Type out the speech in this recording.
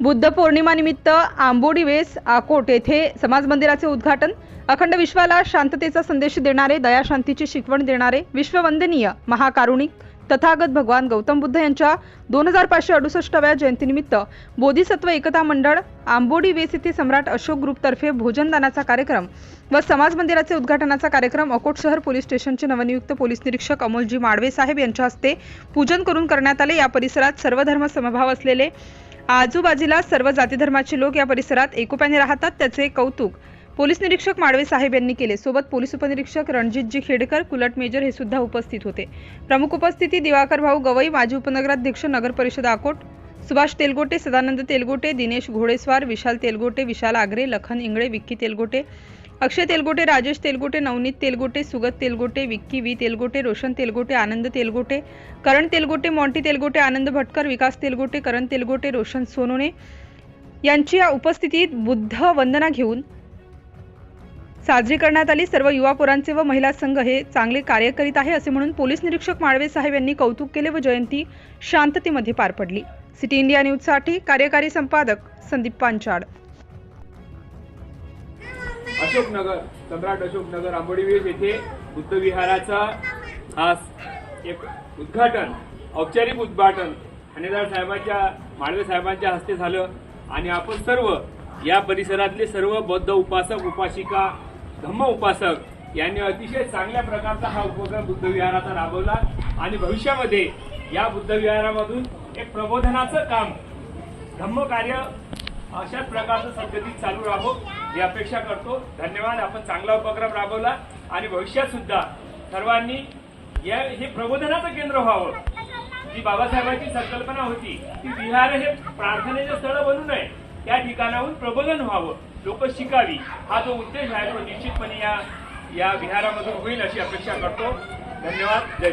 बुद्ध पौर्णिमानिमित्त आंबोडी वेस आकोट येथे समाज मंदिराचे उद्घाटन अखंड विश्वाला शांततेचा संदेश देणारे दयाशांतीची शिकवण देणारे विश्ववंदनीय महाकारुणिक तथागत भगवान गौतम बुद्ध यांच्या दोन हजार पाचशे अडुसष्टाव्या जयंतीनिमित्त बोधिसत्व एकता मंडळ आंबोडी वेस येथे सम्राट अशोक ग्रुपतर्फे भोजनदानाचा कार्यक्रम व समाज मंदिराचे उद्घाटनाचा कार्यक्रम अकोट शहर पोलीस स्टेशनचे नवनियुक्त पोलीस निरीक्षक अमोलजी माडवे साहेब यांच्या हस्ते पूजन करून करण्यात आले. या परिसरात सर्वधर्म समभाव असलेले आजूबाजूला सर्व जाती धर्माचे लोक या परिसरात एकोप्याने राहतात त्याचे कौतुक. पोलीस निरीक्षक माडवे साहेब यांनी केले. सोबत पोलीस उपनिरीक्षक रणजितजी खेडकर कुलट मेजर हे सुद्धा उपस्थित होते. प्रमुख उपस्थिती दिवाकर भाऊ गवई माजी उपनगराध्यक्ष नगर परिषद आकोट सुभाष तेलगोटे सदानंद तेलगोटे दिनेश घोडेस्वार विशाल तेलगोटे विशाल आगरे लखन इंगळे विक्की तेलगोटे अक्षय तेलगोटे राजेश तेलगोटे नवनीत तेलगोटे सुगत तेलगोटे विक्की वी तेलगोटे रोशन तेलगोटे आनंद तेलगोटे करण तेलगोटे मॉन्टी तेलगोटे आनंद भटकर विकास तेलगोटे करण तेलगोटे रोशन सोनोने यांची या उपस्थितीत बुद्ध वंदना घेऊन साजरी करण्यात आली. सर्व युवा पोरांचे व महिला संघ हे चांगले कार्य करीत आहे असे म्हणून पोलीस निरीक्षक माळवे साहेब यांनी कौतुक केले व जयंती शांततेमध्ये पार पडली. सिटी इंडिया न्यूजसाठी कार्यकारी संपादक संदीप पांचाड अशोकनगर सम्राट अशोकनगर आंबोडीवीर येथे बुद्ध विहाराचा एक उद्घाटन औपचारिक उद्घाटन ठाणेदार साहेबांच्या माळवे साहेबांच्या हस्ते झालं. आणि आपण सर्व या परिसरातले सर्व बौद्ध उपासक उपासिका धम्म उपासक यांनी अतिशय चांगल्या प्रकारचा हा उपक्रम बुद्ध विहाराचा राबवला. आणि भविष्यामध्ये या बुद्ध विहारामधून एक प्रबोधनाचं काम धम्म कार्य अशाच प्रकारचं सद्गतीत चालू राहो ही अपेक्षा करतो. धन्यवाद आपण चांगला उपक्रम राबवला आणि भविष्यात सुद्धा सर्वांनी या हे प्रबोधनाचं केंद्र व्हावं. जी बाबासाहेबांची संकल्पना होती की विहार हे प्रार्थनेचं स्थळ बनू नये. त्या ठिकाणाहून प्रबोधन व्हावं. लोक शिकावी. हा जो उद्देश आहे तो निश्चितपणे या या विहारामधून होईल अशी अपेक्षा करतो. धन्यवाद. जय